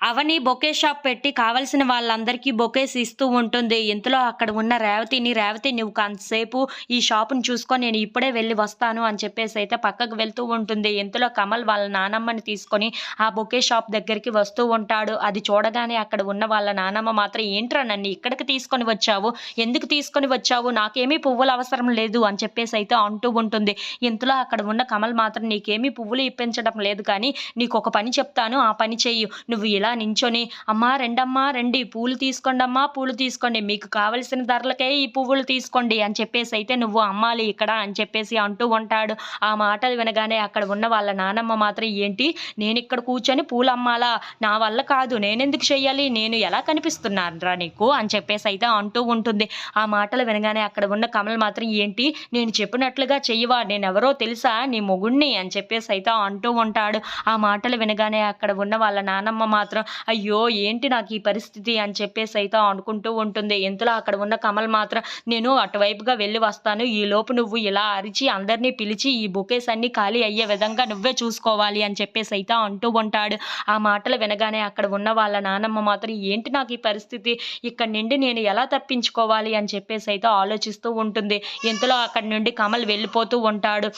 అవని bouquet shop పెట్టి కావలసిన వాళ్ళందరికీ బొకేస్ ఇస్తూ ఉంటుంది. ఇంతలో అక్కడ ఉన్న రేవతిని రేవతి నువ్వు కొంతసేపు ఈ షాప్ని చూసుకొని నేను ఇప్పుడే వెళ్ళి వస్తాను అని చెప్పేసి అయితే పక్కకు వెళ్తూ ఉంటుంది. ఇంతలో కమల్ వాళ్ళ నానమ్మని తీసుకొని ఆ బొకే షాప్ దగ్గరికి వస్తూ ఉంటాడు. అది చూడగానే అక్కడ ఉన్న వాళ్ళ నానమ్మ మాత్రం ఏంట్రా నన్ను ఇక్కడికి తీసుకొని వచ్చావు? ఎందుకు తీసుకొని వచ్చావు? నాకేమీ పువ్వులు అవసరం లేదు అని చెప్పేసి అయితే అంటూ ఉంటుంది. ఇంతలో అక్కడ ఉన్న కమల్ మాత్రం నీకేమీ పువ్వులు ఇప్పించడం లేదు కానీ నీకు ఒక పని చెప్తాను. ఆ పని చెయ్యి. నువ్వు ఇలా నించొని అమ్మా రెండమ్మా రండి. పూలు తీసుకోండి అమ్మా పూలు తీసుకోండి. మీకు కావలసిన ధరలకే ఈ పువ్వులు తీసుకోండి అని చెప్పేసి అయితే నువ్వు అమ్మాలి ఇక్కడ అని చెప్పేసి అంటూ ఉంటాడు. ఆ మాటలు వినగానే అక్కడ ఉన్న వాళ్ళ నానమ్మ మాత్రం ఏంటి? నేను ఇక్కడ కూర్చొని పూలు అమ్మాలా? నా వల్ల కాదు. నేనెందుకు చెయ్యాలి? నేను ఎలా కనిపిస్తున్నానురా నీకు? అని చెప్పేసి అయితే అంటూ ఉంటుంది. ఆ మాటలు వినగానే అక్కడ ఉన్న కమల్ మాత్రం ఏంటి? నేను చెప్పినట్లుగా చెయ్యవా? నేను ఎవరో తెలుసా నీ మొగుణ్ణి? అని చెప్పేసి అయితే అంటూ ఉంటాడు. ఆ మాటలు వినగానే అక్కడ ఉన్న వాళ్ళ నానమ్మ మాత్రం అయ్యో ఏంటి నాకు ఈ పరిస్థితి అని చెప్పేసి అయితే అనుకుంటూ ఉంటుంది. ఇంతలో అక్కడ ఉన్న కమల్ మాత్రం నేను అటువైపుగా వెళ్ళి వస్తాను. ఈ లోపు నువ్వు ఇలా అరిచి అందరినీ పిలిచి ఈ బుకేస్ అన్ని ఖాళీ అయ్యే విధంగా నువ్వే చూసుకోవాలి అని చెప్పేసి అయితే అంటూ ఉంటాడు. ఆ మాటలు వినగానే అక్కడ ఉన్న వాళ్ళ నానమ్మ మాత్రం ఏంటి నాకు ఈ పరిస్థితి? ఇక్కడ నుండి నేను ఎలా తప్పించుకోవాలి? అని చెప్పేసి అయితే ఆలోచిస్తూ ఉంటుంది. ఇంతలో అక్కడి నుండి కమల్ వెళ్ళిపోతూ ఉంటాడు.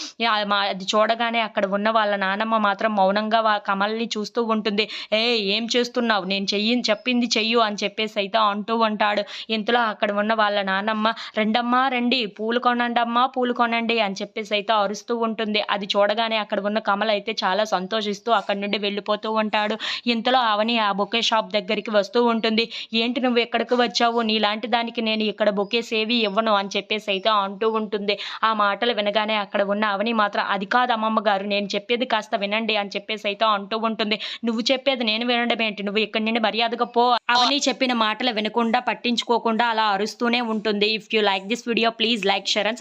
మా- అది చూడగానే అక్కడ ఉన్న వాళ్ళ నానమ్మ మాత్రం మౌనంగా కమల్ని చూస్తూ ఉంటుంది. ఏ ఏం చేస్తున్నావు? నేను చెయ్యి చెప్పింది చెయ్యు అని చెప్పేసి అయితే అంటూ ఉంటాడు. ఇంతలో అక్కడ ఉన్న వాళ్ళ నానమ్మ రెండమ్మా రండి పూలు కొనండి అమ్మా పూలు కొనండి అని చెప్పేసి అయితే అరుస్తూ ఉంటుంది. అది చూడగానే అక్కడ ఉన్న కమల అయితే చాలా సంతోషిస్తూ అక్కడి నుండి వెళ్ళిపోతూ ఉంటాడు. ఇంతలో అవని ఆ బొకే షాప్ దగ్గరికి వస్తూ ఉంటుంది. ఏంటి నువ్వు ఎక్కడికి వచ్చావు? నీలాంటి దానికి నేను ఇక్కడ బొకేస్ ఏవి ఇవ్వను అని చెప్పేసి అయితే అంటూ ఉంటుంది. ఆ మాటలు వినగానే అక్కడ ఉన్న అవని మాత్రం అది కాదు అమ్మమ్మ గారు నేను చెప్పేది కాస్త వినండి అని చెప్పేసి అయితే అంటూ ఉంటుంది. నువ్వు చెప్పేది నేను వినండి ఏంటి నువ్వు ఇక్కడి నుండి మర్యాదగా పో. అవని చెప్పిన మాటలు వినకుండా పట్టించుకోకుండా అలా అరుస్తూనే ఉంటుంది. If you like this video please like share and